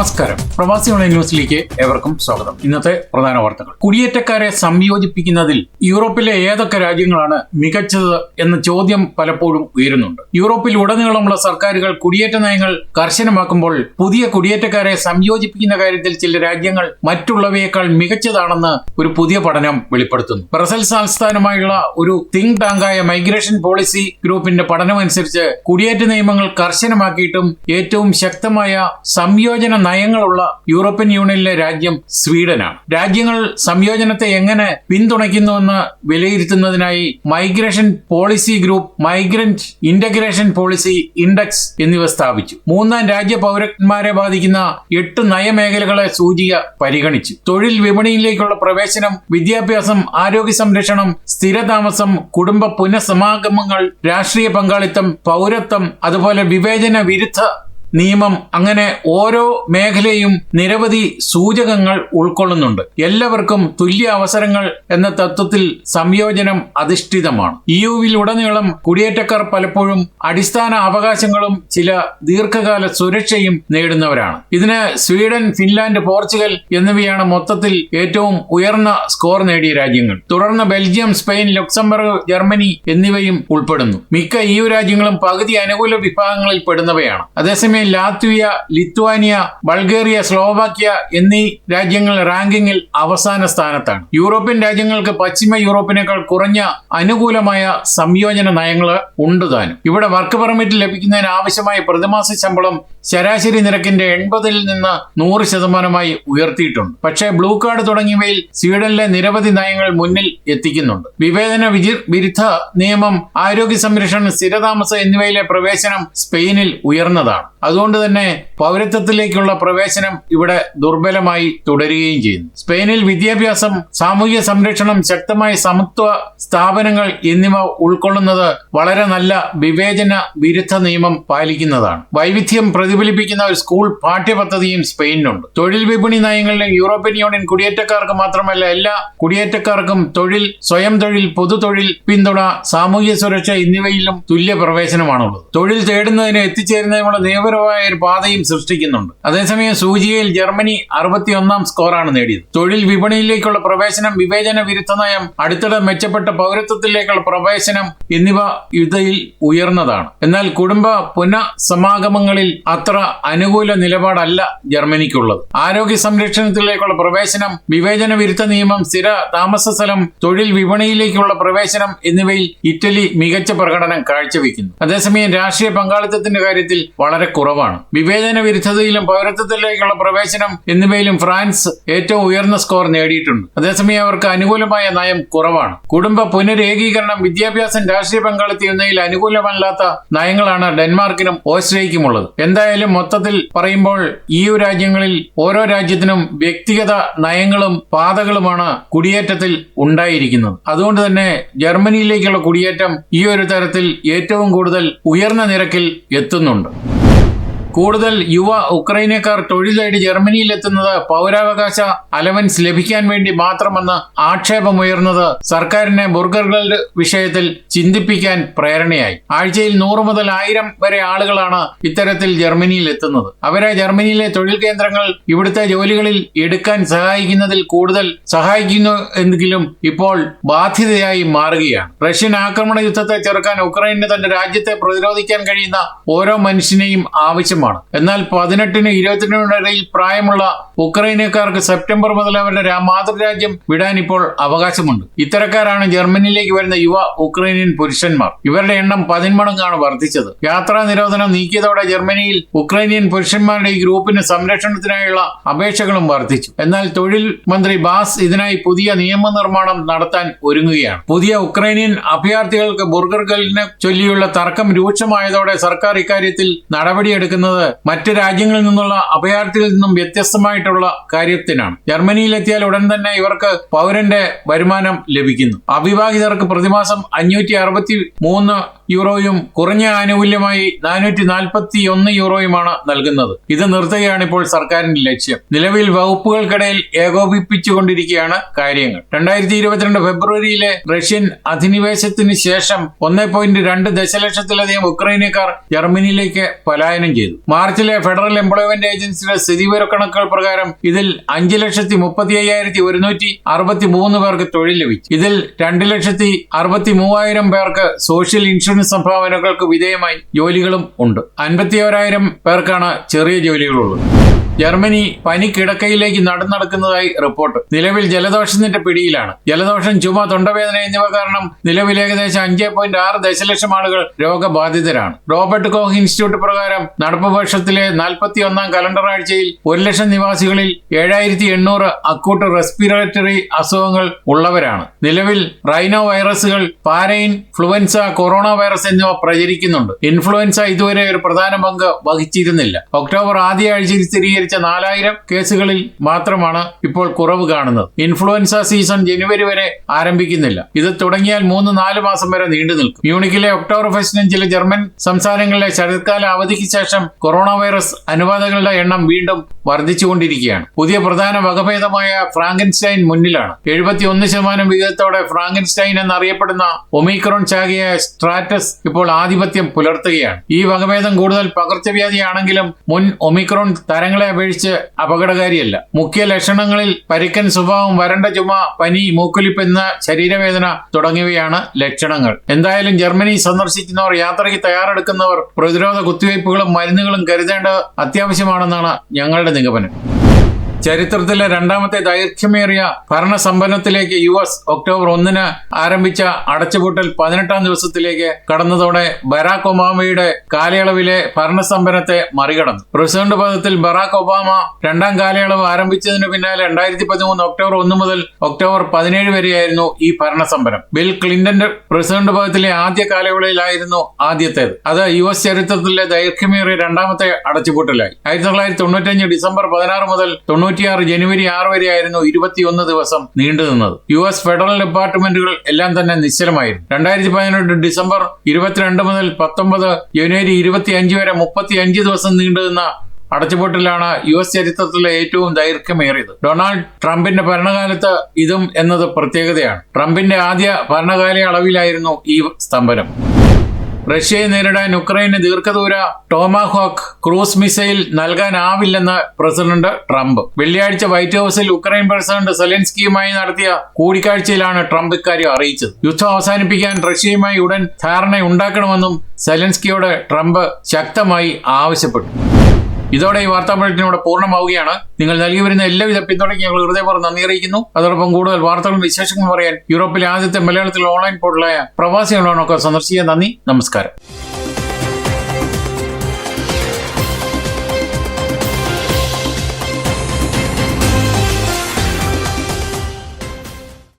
നമസ്കാരം. പ്രവാസി ഓൺലൈൻ ന്യൂസിലേക്ക് ഏവർക്കും സ്വാഗതം. ഇന്നത്തെ പ്രധാന വാർത്തകൾ. കുടിയേറ്റക്കാരെ സംയോജിപ്പിക്കുന്നതിൽ യൂറോപ്പിലെ ഏതൊക്കെ രാജ്യങ്ങളാണ് മികച്ചത് എന്ന ചോദ്യം പലപ്പോഴും ഉയരുന്നുണ്ട്. യൂറോപ്പിൽ ഉടനീളമുള്ള സർക്കാരുകൾ കുടിയേറ്റ നയങ്ങൾ കർശനമാക്കുമ്പോൾ പുതിയ കുടിയേറ്റക്കാരെ സംയോജിപ്പിക്കുന്ന കാര്യത്തിൽ ചില രാജ്യങ്ങൾ മറ്റുള്ളവയേക്കാൾ മികച്ചതാണെന്ന് ഒരു പുതിയ പഠനം വെളിപ്പെടുത്തുന്നു. ബ്രസൽസ് ആസ്ഥാനമായുള്ള ഒരു തിങ്ക് ടാങ്കായ മൈഗ്രേഷൻ പോളിസി ഗ്രൂപ്പിന്റെ പഠനമനുസരിച്ച് കുടിയേറ്റ നിയമങ്ങൾ കർശനമാക്കിയിട്ടും ഏറ്റവും ശക്തമായ സംയോജന നയങ്ങളുള്ള യൂറോപ്യൻ യൂണിയനിലെ രാജ്യം സ്വീഡനാണ്. രാജ്യങ്ങൾ സംയോജനത്തെ എങ്ങനെ പിന്തുണയ്ക്കുന്നുവെന്ന് വിലയിരുത്തുന്നതിനായി migration policy group migrant integration policy index എന്നിവ സ്ഥാപിച്ചു. മൂന്നാം രാജ്യ പൗരന്മാരെ ബാധിക്കുന്ന എട്ട് നയമേഖലകളെ സൂചിക പരിഗണിച്ചു. തൊഴിൽ വിപണിയിലേക്കുള്ള പ്രവേശനം വിദ്യാഭ്യാസം ആരോഗ്യ സംരക്ഷണം സ്ഥിരതാമസം കുടുംബ പുനഃസമാഗമങ്ങൾ രാഷ്ട്രീയ പങ്കാളിത്തം പൗരത്വം അതുപോലെ വിവേചന വിരുദ്ധ നിയമം അങ്ങനെ ഓരോ മേഖലയും നിരവധി സൂചകങ്ങൾ ഉൾക്കൊള്ളുന്നുണ്ട്. എല്ലാവർക്കും തുല്യ അവസരങ്ങൾ എന്ന തത്വത്തിൽ സംയോജനം അധിഷ്ഠിതമാണ്. ഇയുവിലുടനീളം കുടിയേറ്റക്കാർ പലപ്പോഴും അടിസ്ഥാന അവകാശങ്ങളും ചില ദീർഘകാല സുരക്ഷയും നേടുന്നവരാണ്. ഇതിന് സ്വീഡൻ ഫിൻലാൻഡ് പോർച്ചുഗൽ എന്നിവയാണ് മൊത്തത്തിൽ ഏറ്റവും ഉയർന്ന സ്കോർ നേടിയ രാജ്യങ്ങൾ. തുടർന്ന് ബെൽജിയം സ്പെയിൻ ലക്സംബർഗ് ജർമ്മനി എന്നിവയും ഉൾപ്പെടുന്നു. മിക്ക ഇയു രാജ്യങ്ങളും പകുതി അനുകൂല വിഭാഗങ്ങളിൽ പെടുന്നവയാണ്. അതേസമയം ലാത്വിയ ലിത്വാനിയ ബൾഗേറിയ സ്ലോവാക്യ എന്നീ രാജ്യങ്ങൾ റാങ്കിങ്ങിൽ അവസാന സ്ഥാനത്താണ്. യൂറോപ്യൻ രാജ്യങ്ങൾക്ക് പശ്ചിമ യൂറോപ്പിനേക്കാൾ കുറഞ്ഞ അനുകൂലമായ സംയോജന നയങ്ങൾ ഉണ്ട് താനും. ഇവിടെ വർക്ക് പെർമിറ്റ് ലഭിക്കുന്നതിന് ആവശ്യമായ പ്രതിമാസ ശമ്പളം ശരാശരി നിരക്കിന്റെ എൺപതിൽ നിന്ന് നൂറ് ശതമാനമായി ഉയർത്തിയിട്ടുണ്ട്. പക്ഷേ ബ്ലൂ കാർഡ് തുടങ്ങിയവയിൽ സ്വീഡനിലെ നിരവധി നയങ്ങൾ മുന്നിൽ എത്തിക്കുന്നുണ്ട്. വിവേചന വിരുദ്ധ നിയമം ആരോഗ്യ സംരക്ഷണം സ്ഥിരതാമസം എന്നിവയിലെ പ്രവേശനം സ്പെയിനിൽ ഉയർന്നതാണ്. അതുകൊണ്ട് തന്നെ പൗരത്വത്തിലേക്കുള്ള പ്രവേശനം ഇവിടെ ദുർബലമായി തുടരുകയും ചെയ്യുന്നു. സ്പെയിനിൽ വിദ്യാഭ്യാസം സാമൂഹ്യ സംരക്ഷണം ശക്തമായ സമത്വ സ്ഥാപനങ്ങൾ എന്നിവ ഉൾക്കൊള്ളുന്നത് വളരെ നല്ല വിവേചന വിരുദ്ധ നിയമം പാലിക്കുന്നതാണ്. വൈവിധ്യം പ്രതിഫലിപ്പിക്കുന്ന ഒരു സ്കൂൾ പാഠ്യപദ്ധതിയും സ്പെയിനിലുണ്ട്. തൊഴിൽ വിപണി നയങ്ങളിൽ യൂറോപ്യൻ യൂണിയൻ കുടിയേറ്റക്കാർക്ക് മാത്രമല്ല എല്ലാ കുടിയേറ്റക്കാർക്കും തൊഴിൽ സ്വയം തൊഴിൽ പൊതു തൊഴിൽ പിന്തുണ സാമൂഹ്യ സുരക്ഷ എന്നിവയിലും തുല്യ പ്രവേശനമാണുള്ളത്. തൊഴിൽ തേടുന്നതിന് എത്തിച്ചേരുന്നതിനുള്ള നിയമപരമായ ഒരു പാതയും സൃഷ്ടിക്കുന്നുണ്ട്. അതേസമയം സൂചികയിൽ ജർമ്മനി അറുപത്തിയൊന്നാം സ്കോറാണ് നേടിയത്. തൊഴിൽ വിപണിയിലേക്കുള്ള പ്രവേശനം വിവേചന വിരുദ്ധ നയം അടുത്തിടെ മെച്ചപ്പെട്ട പൗരത്വത്തിലേക്കുള്ള പ്രവേശനം എന്നിവ ഇതിൽ ഉയർന്നതാണ്. എന്നാൽ കുടുംബ പുനഃസമാഗമങ്ങളിൽ അത്ര അനുകൂല നിലപാടല്ല ജർമ്മനിക്കുള്ളത്. ആരോഗ്യ സംരക്ഷണത്തിലേക്കുള്ള പ്രവേശനം വിവേചന വിരുദ്ധ നിയമം സ്ഥിര താമസ സ്ഥലം തൊഴിൽ വിപണിയിലേക്കുള്ള പ്രവേശനം എന്നിവയിൽ ഇറ്റലി മികച്ച പ്രകടനം കാഴ്ചവെക്കുന്നു. അതേസമയം രാഷ്ട്രീയ പങ്കാളിത്തത്തിന്റെ കാര്യത്തിൽ വളരെ കുറവാണ്. വിവേചന വിരുദ്ധതയിലും പൗരത്വത്തിലേക്കുള്ള പ്രവേശനം എന്നിവയിലും ഫ്രാൻസ് ഏറ്റവും ഉയർന്ന സ്കോർ നേടിയിട്ടുണ്ട്. അതേസമയം അവർക്ക് അനുകൂലമായ നയം കുറവാണ്. കുടുംബ പുനരേകീകരണം വിദ്യാഭ്യാസം രാഷ്ട്രീയ പങ്കാളിത്തം എന്നിവയിൽ അനുകൂലമല്ലാത്ത നയങ്ങളാണ് ഡെൻമാർക്കിനും ഓസ്ട്രേലിയക്കുമുള്ളത് എന്തായാലും മൊത്തത്തിൽ പറയുമ്പോൾ ഈ രാജ്യങ്ങളിൽ ഓരോ രാജ്യത്തിനും വ്യക്തിഗത നയങ്ങളും പാതകളുമാണ് കുടിയേറ്റത്തിൽ ഉണ്ടായിരിക്കുന്നത്. അതുകൊണ്ട് തന്നെ ജർമ്മനിയിലേക്കുള്ള കുടിയേറ്റം ഈ ഒരു തരത്തിൽ ഏറ്റവും കൂടുതൽ ഉയർന്ന നിരക്കിൽ എത്തുന്നുണ്ട്. കൂടുതൽ യുവ ഉക്രൈനക്കാർ തൊഴിൽ തേടി ജർമ്മനിയിൽ എത്തുന്നത് പൗരാവകാശ അലവൻസ് ലഭിക്കാൻ വേണ്ടി മാത്രമെന്ന് ആക്ഷേപമുയർന്നത് സർക്കാരിനെ ബുർഗറുകളുടെ വിഷയത്തിൽ ചിന്തിപ്പിക്കാൻ പ്രേരണയായി. ആഴ്ചയിൽ നൂറ് മുതൽ ആയിരം വരെ ആളുകളാണ് ഇത്തരത്തിൽ ജർമ്മനിയിൽ എത്തുന്നത് അവരെ ജർമ്മനിയിലെ തൊഴിൽ കേന്ദ്രങ്ങൾ ഇവിടുത്തെ ജോലികളിൽ എടുക്കാൻ സഹായിക്കുന്നതിൽ കൂടുതൽ സഹായിക്കുന്നു എങ്കിലും ഇപ്പോൾ ബാധ്യതയായി മാറുകയാണ്. റഷ്യൻ ആക്രമണ യുദ്ധത്തെ ചെറുക്കാൻ ഉക്രൈനിന് തന്റെ രാജ്യത്തെ പ്രതിരോധിക്കാൻ കഴിയുന്ന ഓരോ മനുഷ്യനെയും ആവശ്യമാണ് എന്നാൽ പതിനെട്ടിന് ഇരുപത്തിരണ്ടിനും ഇടയിൽ പ്രായമുള്ള ഉക്രൈനക്കാർക്ക് സെപ്റ്റംബർ മുതൽ അവരുടെ മാതൃരാജ്യം വിടാൻ ഇപ്പോൾ അവകാശമുണ്ട്. ഇത്തരക്കാരാണ് ജർമ്മനിയിലേക്ക് വരുന്ന യുവ ഉക്രൈനിയൻ പുരുഷന്മാർ. ഇവരുടെ എണ്ണം പതിന്മടങ്ങാണ് വർദ്ധിച്ചത്. യാത്രാ നിരോധനം നീക്കിയതോടെ ജർമ്മനിയിൽ ഉക്രൈനിയൻ പുരുഷന്മാരുടെ ഈ ഗ്രൂപ്പിന് സംരക്ഷണത്തിനായുള്ള അപേക്ഷകളും വർദ്ധിച്ചു. എന്നാൽ തൊഴിൽ മന്ത്രി ബാസ് ഇതിനായി പുതിയ നിയമനിർമ്മാണം നടത്താൻ ഒരുങ്ങുകയാണ്. പുതിയ ഉക്രൈനിയൻ അഭയാർത്ഥികൾക്ക് ബുർഗർഗലിനെ ചൊല്ലിയുള്ള തർക്കം രൂക്ഷമായതോടെ സർക്കാർ ഇക്കാര്യത്തിൽ നടപടിയെടുക്കുന്നത് മറ്റ് രാജ്യങ്ങളിൽ നിന്നുള്ള അഭയാർത്ഥികളിൽ നിന്നും വ്യത്യസ്തമായിട്ടുള്ള കാര്യത്തിനാണ്. ജർമ്മനിയിലെത്തിയാൽ ഉടൻ തന്നെ ഇവർക്ക് പൗരന്റെ വരുമാനം ലഭിക്കുന്നു. അവിവാഹിതർക്ക് പ്രതിമാസം അഞ്ഞൂറ്റി അറുപത്തി മൂന്ന് യൂറോയും കുറഞ്ഞ ആനുകൂല്യമായി നാനൂറ്റി നാൽപ്പത്തി ഒന്ന് യൂറോയുമാണ് നൽകുന്നത്. ഇത് നിർത്തുകയാണ് ഇപ്പോൾ സർക്കാരിന്റെ ലക്ഷ്യം. നിലവിൽ വകുപ്പുകൾക്കിടയിൽ ഏകോപിപ്പിച്ചുകൊണ്ടിരിക്കുകയാണ് കാര്യങ്ങൾ. രണ്ടായിരത്തി ഇരുപത്തിരണ്ട് ഫെബ്രുവരിയിലെ റഷ്യൻ അധിനിവേശത്തിന് ശേഷം ഒന്നേ പോയിന്റ് രണ്ട് ദശലക്ഷത്തിലധികം ഉക്രൈനക്കാർ ജർമ്മനിയിലേക്ക് പലായനം ചെയ്തു. മാർച്ചിലെ ഫെഡറൽ എംപ്ലോയ്മെന്റ് ഏജൻസിയുടെ സ്ഥിതിവിവരക്കണക്കുകൾ പ്രകാരം ഇതിൽ അഞ്ച് ലക്ഷത്തി മുപ്പത്തി അയ്യായിരത്തി ഒരുന്നൂറ്റി അറുപത്തി മൂന്ന് പേർക്ക് തൊഴിൽ ലഭിച്ചു. ഇതിൽ രണ്ട് ലക്ഷത്തി അറുപത്തി മൂവായിരം പേർക്ക് സോഷ്യൽ ഇൻഷുറൻസ് സംഭാവനകൾക്ക് വിധേയമായി ജോലികളും ഉണ്ട്. അൻപത്തി പേർക്കാണ് ചെറിയ ജോലികളുള്ളത്. ജർമ്മനി പനി പനിക്കിടക്കയിലേക്ക് നടന്നടക്കുന്നതായി റിപ്പോർട്ട്. നിലവിൽ ജലദോഷത്തിന്റെ പിടിയിലാണ്. ജലദോഷം ചുമ തൊണ്ടവേദന എന്നിവ കാരണം നിലവിൽ ഏകദേശം അഞ്ച് പോയിന്റ് ആറ് ദശലക്ഷം ആളുകൾ രോഗബാധിതരാണ്. റോബർട്ട് കോഹ് ഇൻസ്റ്റിറ്റ്യൂട്ട് പ്രകാരം നടപ്പ് വർഷത്തിലെ നാൽപ്പത്തി ഒന്നാം കലണ്ടർ ആഴ്ചയിൽ ഒരു ലക്ഷം നിവാസികളിൽ ഏഴായിരത്തി എണ്ണൂറ് അക്കൂട്ട് റെസ്പിറേറ്ററി അസുഖങ്ങൾ ഉള്ളവരാണ്. നിലവിൽ റൈനോ വൈറസുകൾ പാരൈൻ ഫ്ലുവൻസ കൊറോണ വൈറസ് എന്നിവ പ്രചരിക്കുന്നുണ്ട്. ഇൻഫ്ലുവൻസ ഇതുവരെ ഒരു പ്രധാന പങ്ക് വഹിച്ചിരുന്നില്ല. ഒക്ടോബർ ആദ്യ ആഴ്ചയിൽ സ്ഥിരീകരിച്ച നാലായിരം കേസുകളിൽ മാത്രമാണ് ഇപ്പോൾ കുറവ് കാണുന്നത്. ഇൻഫ്ലുവൻസ സീസൺ ജനുവരി വരെ ആരംഭിക്കുന്നില്ല. ഇത് തുടങ്ങിയാൽ മൂന്ന് നാല് മാസം വരെ നീണ്ടു നിൽക്കും. മ്യൂണിക്കിലെ ഒക്ടോബർ ഫെസ്റ്റിനും ചില ജർമ്മൻ സംസ്ഥാനങ്ങളിലെ ശരത്കാല അവധിക്ക് ശേഷം കൊറോണ വൈറസ് അനുബാധകളുടെ എണ്ണം വീണ്ടും വർദ്ധിച്ചുകൊണ്ടിരിക്കുകയാണ്. പുതിയ പ്രധാന വകഭേദമായ ഫ്രാങ്കൻസ്റ്റൈൻ മുന്നിലാണ്. എഴുപത്തി ഒന്ന് ശതമാനം വിഹിതത്തോടെ ഫ്രാങ്കൻസ്റ്റൈൻ എന്നറിയപ്പെടുന്ന ഒമിക്രോൺ ശാഖയായ സ്ട്രാറ്റസ് ഇപ്പോൾ ആധിപത്യം പുലർത്തുകയാണ്. ഈ വകഭേദം കൂടുതൽ പകർച്ചവ്യാധിയാണെങ്കിലും മുൻ ഒമിക്രോൺ തരങ്ങളെ അപേക്ഷിച്ച് അപകടകാരിയല്ല. മുഖ്യ ലക്ഷണങ്ങളിൽ പരിക്കൻ സ്വഭാവം വരണ്ട ചുമ പനി മൂക്കൊലിപ്പെന്ന ശരീരവേദന തുടങ്ങിയവയാണ് ലക്ഷണങ്ങൾ. എന്തായാലും ജർമ്മനി സന്ദർശിക്കുന്നവർ യാത്രയ്ക്ക് തയ്യാറെടുക്കുന്നവർ പ്രതിരോധ കുത്തിവയ്പ്പുകളും മരുന്നുകളും കരുതേണ്ടത് അത്യാവശ്യമാണെന്നാണ് ഞങ്ങളുടെ നിഗമനം. ചരിത്രത്തിലെ രണ്ടാമത്തെ ദൈർഘ്യമേറിയ ഭരണസമ്പന്നത്തിലേക്ക് യു എസ് ഒക്ടോബർ ഒന്നിന് ആരംഭിച്ച അടച്ചുപൂട്ടൽ പതിനെട്ടാം ദിവസത്തിലേക്ക് കടന്നതോടെ ബറാക് ഒബാമയുടെ കാലയളവിലെ ഭരണസമ്പന്നത്തെ മറികടന്നു. പ്രസിഡന്റ് പദത്തിൽ ബറാക് ഒബാമ രണ്ടാം കാലയളവ് ആരംഭിച്ചതിന് പിന്നാലെ രണ്ടായിരത്തി പതിമൂന്ന് ഒക്ടോബർ ഒന്ന് മുതൽ ഒക്ടോബർ പതിനേഴ് വരെയായിരുന്നു ഈ ഭരണസമ്പന്നം. ബിൽ ക്ലിന്റന്റെ പ്രസിഡന്റ് പദത്തിലെ ആദ്യ കാലയളവിലായിരുന്നു ആദ്യത്തേത്. അത് യു എസ് ചരിത്രത്തിലെ ദൈർഘ്യമേറിയ രണ്ടാമത്തെ അടച്ചുപൂട്ടലായി. ആയിരത്തി തൊള്ളായിരത്തി തൊണ്ണൂറ്റഞ്ച് ഡിസംബർ പതിനാറ് മുതൽ തൊണ്ണൂറ്റിയാറ് ജനുവരി ആറ് വരെയായിരുന്നു ഇരുപത്തിയൊന്ന് ദിവസം നീണ്ടുനിന്നത് യു എസ് ഫെഡറൽ ഡിപ്പാർട്ട്മെന്റുകൾ എല്ലാം തന്നെ നിശ്ചലമായിരുന്നു. രണ്ടായിരത്തി പതിനെട്ട് ഡിസംബർ ഇരുപത്തിരണ്ട് മുതൽ പത്തൊമ്പത് ജനുവരി ഇരുപത്തിയഞ്ച് വരെ മുപ്പത്തിയഞ്ച് ദിവസം നീണ്ടുനിന്ന അടച്ചുപൂട്ടലാണ് യു എസ് ചരിത്രത്തിലെ ഏറ്റവും ദൈർഘ്യമേറിയത്. ഡൊണാൾഡ് ട്രംപിന്റെ ഭരണകാലത്ത് ഇതും എന്നത് പ്രത്യേകതയാണ്. ട്രംപിന്റെ ആദ്യ ഭരണകാല അളവിലായിരുന്നു ഈ സ്തംഭനം. റഷ്യയെ നേരിടാൻ ഉക്രൈന് ദീർഘദൂര ടോമാഹോക്ക് ക്രൂസ് മിസൈൽ നൽകാനാവില്ലെന്ന് പ്രസിഡന്റ് ട്രംപ്. വെള്ളിയാഴ്ച വൈറ്റ് ഹൌസിൽ ഉക്രൈൻ പ്രസിഡന്റ് സെലൻസ്കിയുമായി നടത്തിയ കൂടിക്കാഴ്ചയിലാണ് ട്രംപ് ഇക്കാര്യം അറിയിച്ചത്. യുദ്ധം അവസാനിപ്പിക്കാൻ റഷ്യയുമായി ഉടൻ ധാരണ ഉണ്ടാക്കണമെന്നും സെലൻസ്കിയോട് ട്രംപ് ശക്തമായി ആവശ്യപ്പെട്ടു. ഇതോടെ ഈ വാർത്താ ബുള്ളറ്റിൻ ഇവിടെ പൂർണമാവുകയാണ്. നിങ്ങൾ നൽകി വരുന്ന എല്ലാവിധ പിന്തുണയ്ക്ക് ഞങ്ങൾ ഹൃദയപൂർവം നന്ദി അറിയിക്കുന്നു. അതോടൊപ്പം കൂടുതൽ വാർത്തകളും വിശേഷങ്ങളും പറയാൻ യൂറോപ്പിലെ ആദ്യത്തെ മലയാളത്തിലെ ഓൺലൈൻ പോർട്ടലായ പ്രവാസി ഓൺലൈനൊക്കെ സന്ദർശിക്കാൻ നന്ദി. നമസ്കാരം.